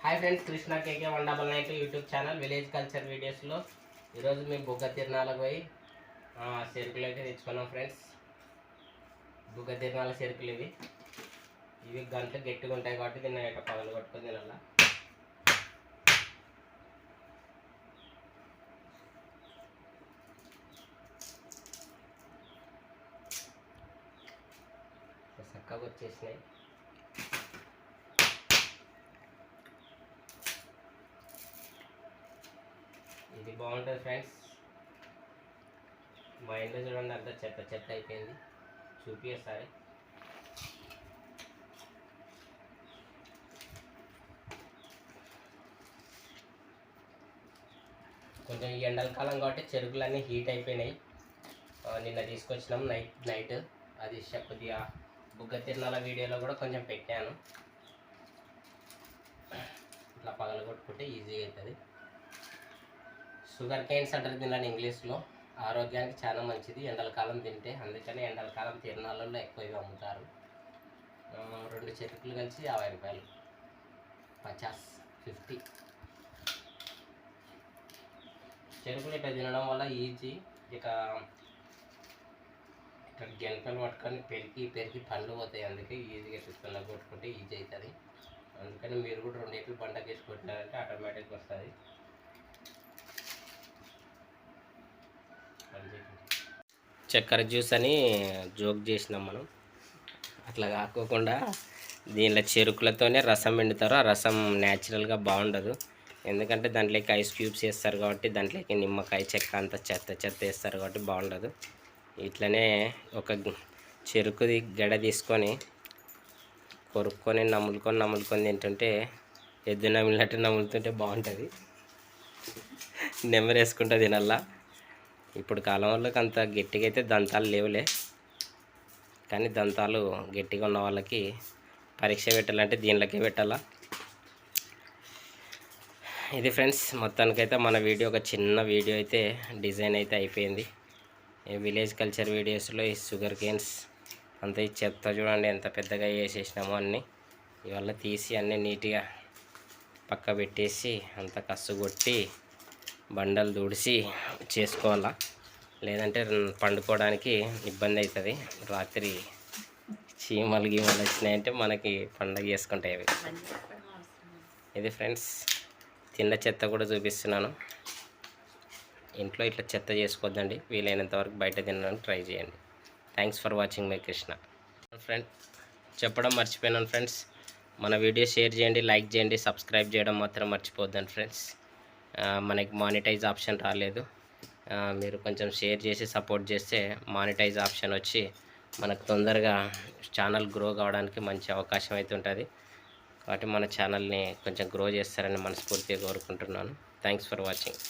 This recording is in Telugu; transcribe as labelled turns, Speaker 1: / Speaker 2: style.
Speaker 1: Hi friends Krishna KK one double nine YouTube channel village culture వీడియోస్లో ఈరోజు మేము బుగ్గ తిరణాలకు పోయి ఆ, చెరుకులు అయితే తెచ్చుకున్నాం ఫ్రెండ్స్ బుగ్గ తిరణాల చెరుకులు ఇవి. ఇవి గంటలు గట్టిగా ఉంటాయి కాబట్టి దీన్ని ఇట్లా పగలు కొట్టుకొని తినాల. చక్కగా వచ్చేసినాయి. ఇది బాగుంటుంది ఫ్రెండ్స్ మా ఇంట్లో చూడండి అంతా చెత్త చెత్త అయిపోయింది. చూపిస్తాయి కొంచెం ఈ కాబట్టి చెరుకులన్నీ హీట్ అయిపోయినాయి. నిన్న తీసుకొచ్చినాం నైట్ నైట్. అది కొద్దిగా బుగ్గ తిరునాల వీడియోలో కూడా కొంచెం పెట్టాను. ఇట్లా పగలగొట్టుకుంటే ఈజీ ఈజీగా అవుతుంది షుగర్ కేన్స్ అంటారు దీనిని ఇంగ్లీష్లో. ఆరోగ్యానికి చాలా మంచిది. ఎండల కాలం తింటే అందుకని ఎండల కాలం తిరణాలలో ఎక్కువ ఇవి అమ్ముతారు రెండు చెరుకులు కలిసి యాభై రూపాయలు. పచాస్ ఫిఫ్టీ. చెరుకులు ఇట్లా తినడం వల్ల ఈజీ. ఇక ఇక్కడ గెంటలు పట్టుకొని పెరిగి పెరిగి పండ్లు పోతాయి. అందుకే ఈజీగా తీసుకొని కొట్టుకుంటే ఈజీ అవుతుంది. అందుకని మీరు కూడా రెండు ఎట్లు బండకి వేసి కొట్టినారంటే ఆటోమేటిక్గా వస్తుంది. చక్కెర జ్యూస్ అని జోక్ చేసినాం మనం. అట్లా కాకోకుండా దీనిలో చెరుకులతోనే రసం వండుతారు ఆ రసం న్యాచురల్గా బాగుండదు. ఎందుకంటే దాంట్లోకి ఐస్ క్యూబ్స్ వేస్తారు కాబట్టి దాంట్లోకి నిమ్మకాయ చెక్క అంత చెత్త చెత్త వేస్తారు కాబట్టి బాగుండదు. ఇట్లనే ఒక చెరుకుది గడ తీసుకొని కొరుక్కొని నములుకొని నములుకొని తింటుంటే ఎద్దు నమిలినట్టు నములుతుంటే బాగుంటుంది. నెమ్మరేసుకుంటూ తినల్లా. ఇప్పుడు కాలం వాళ్ళకి అంత గట్టిగా అయితే దంతాలు లేవులే. కానీ దంతాలు గట్టిగా ఉన్న వాళ్ళకి పరీక్ష పెట్టాలంటే దీనిలోకే పెట్టాలా. ఇది ఫ్రెండ్స్ మొత్తానికైతే మన వీడియో ఒక చిన్న వీడియో అయితే డిజైన్ అయితే అయిపోయింది. విలేజ్ కల్చర్ వీడియోస్లో ఈ షుగర్ కేన్స్ అంత ఈ చెత్త చూడండి ఎంత పెద్దగా వేసేసినామో అన్నీ. ఇవల్ల తీసి అన్నీ నీట్గా పక్క పెట్టేసి అంత కసు కొట్టి బండలు తుడిచి చేసుకోవాలా? లేదంటే పండుకోవడానికి ఇబ్బంది అవుతుంది. రాత్రి చీమలు గీమలు వచ్చినాయంటే మనకి పండగ చేసుకుంటాయి అవి. ఇది ఫ్రెండ్స్ తిన్న చెత్త కూడా చూపిస్తున్నాను. ఇంట్లో ఇట్లా చెత్త చేసుకోవద్దండి. వీలైనంత వరకు బయట తినడానికి ట్రై చేయండి. Thanks for watching my Krishna friend చెప్పడం మర్చిపోయినాను ఫ్రెండ్స్ మన వీడియో షేర్ చేయండి లైక్ చేయండి సబ్స్క్రైబ్ చేయడం మాత్రం మర్చిపోద్దండి ఫ్రెండ్స్ మనకి మానిటైజ్ ఆప్షన్ రాలేదు. మీరు కొంచెం షేర్ చేసి సపోర్ట్ చేస్తే మానిటైజ్ ఆప్షన్ వచ్చి మనకు తొందరగా ఛానల్ గ్రో కావడానికి మంచి అవకాశం అయితే ఉంటుంది. కాబట్టి మన ఛానల్ని కొంచెం గ్రో చేస్తారని మనస్ఫూర్తిగా కోరుకుంటున్నాను. Thanks for watching